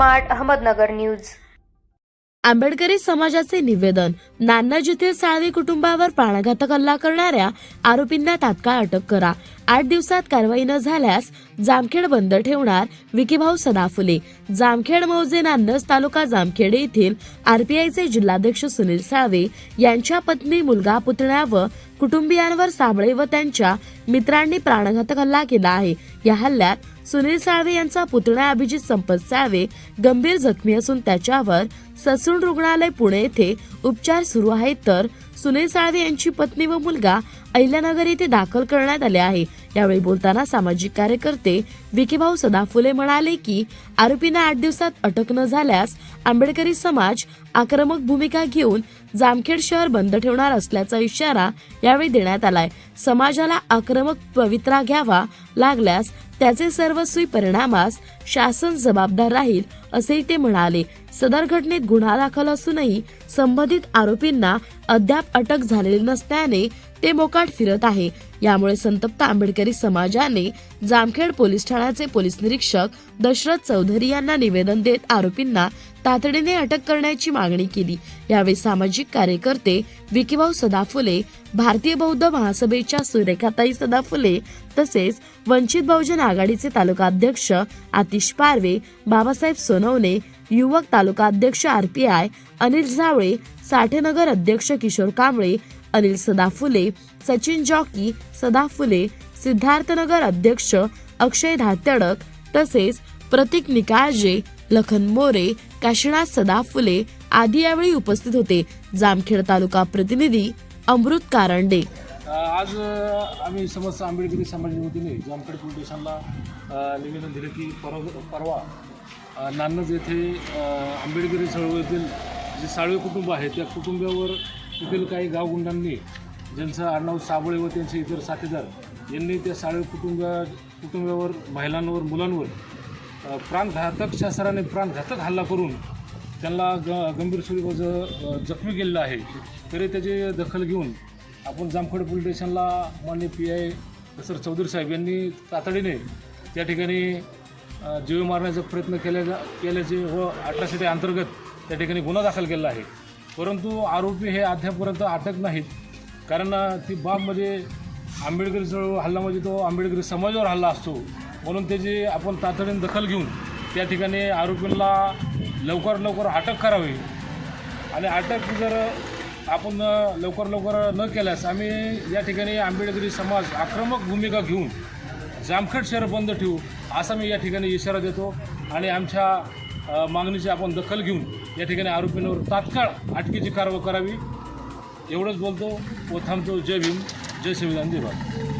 Smart Ahmednagar news. आंबेडकरी समाजाचे निवेदन नान्नज येथील साळवे कुटुंबावर प्राणघातक हल्ला करणाऱ्या आरोपींना तात्काळ अटक करा. आठ दिवसात कारवाई न झाल्यास जामखेड बंद ठेवणार विकीभाऊ सदाफुले. जामखेड मौजे नांदस तालुका जामखेड येथील आरपीआयचे जिल्हाध्यक्ष सुनील साळवे यांच्या पत्नी मुलगा पुतण्या व कुटुंबियांवर साबळे व त्यांच्या मित्रांनी प्राणघातक हल्ला केला आहे. या हल्ल्यात सुनील साळवे यांचा पुतण्या अभिजित संपत साळवे गंभीर जखमी असून त्याच्यावर ससून रुग्णालय पुणे येथे उपचार सुरू आहेत. तर सुनील साळवे यांची पत्नी व मुलगा अहिल्यानगर येथे दाखल करण्यात आले आहे. यावेळी बोलताना सामाजिक कार्यकर्ते विकीभाऊ सदाफुले म्हणाले की आरोपींना आठ दिवसात अटक न झाल्यास आंबेडकरी समाज आक्रमक भूमिका घेऊन जामखेड शहर बंद ठेवणार असल्याचा इशारा यावेळी देण्यात आलाय. समाजाला आक्रमक पवित्रा घ्यावा लागल्यास त्याचे सर्वस्वी परिणामास शासन जबाबदार राहील असेही ते म्हणाले. सदर घटनेत गुन्हा दाखल असूनही संबंधित आरोपींना अद्याप अटक झालेली नसल्याने ते मोकाट फिरत आहे. यामुळे संतप्त आंबेडकरी समाजाने जामखेड पोलीस ठाण्याचे पोलीस निरीक्षक दशरथ चौधरी यांना निवेदन देत आरोपींना तातडीने अटक करण्याची मागणी केली. यावेळी सामाजिक कार्यकर्ते विकीभाऊ सदाफुले भारतीय बौद्ध महासभेच्या सुरेखाताई सदाफुले तसेच वंचित बहुजन आघाडीचे तालुका अध्यक्ष आतिश पारवे बाबासाहेब सोनवणे युवक तालुका अध्यक्ष आय अनिल झावळे साठेनगर अध्यक्ष किशोर कांबळे अनिल सदाफुले सचिन जॉकी सदाफुले सिद्धार्थनगर अध्यक्ष अक्षय धातडक तसेच प्रतीक निकाळजे लखन मोरे काशीनाथ सदाफुले आदी यावेळी उपस्थित होते. जामखेड तालुका प्रतिनिधी अमृत कारंडे. आज आम्ही समस्त आंबेडकरी समाजाच्या वतीने जामखेड पोलीस स्टेशनला निवेदन दिलं की परव परवा नान्नज येथे आंबेडकरी चळवळीतील जे साळवे कुटुंब आहे त्या कुटुंबावर तेथील काही गावगुंडांनी ज्यांचं आडनाव साबळे व त्यांचे इतर साथीदार यांनी त्या साळवे कुटुंब कुटुंबावर महिलांवर मुलांवर प्राणघातक शास्त्राने प्राणघातक हल्ला करून त्यांना ग गंभीर स्वरूपाचं जखमी केलेलं आहे. तरी त्याची दखल घेऊन आपण जामखेड पोलीस स्टेशनला मान्य पी आय सर चौधरी साहेब यांनी तातडीने त्या ठिकाणी जीव मारण्याचा प्रयत्न केल्या केल्याचे व अठराशे अंतर्गत त्या ठिकाणी गुन्हा दाखल केला आहे. परंतु आरोपी हे अद्यापर्यंत अटक नाहीत. कारण ती बाबमध्ये म्हणजे आंबेडकरी चळवळ हल्ला म्हणजे तो आंबेडकरी समाजावर हल्ला असतो. म्हणून त्याची आपण तातडीने दखल घेऊन त्या ठिकाणी आरोपींना लवकर लवकर अटक करावी. आणि अटक जर आपण लवकर लवकर न केल्यास आम्ही या ठिकाणी आंबेडकरी समाज आक्रमक भूमिका घेऊन जामखेड शहर बंद ठेवू असा मी या ठिकाणी इशारा देतो. आणि आमच्या मागणीची आपण दखल घेऊन या ठिकाणी आरोपींवर तात्काळ अटकेची कारवाई करावी. एवढंच बोलतो व थांबतो. जय भीम. जय संविधान जय भारत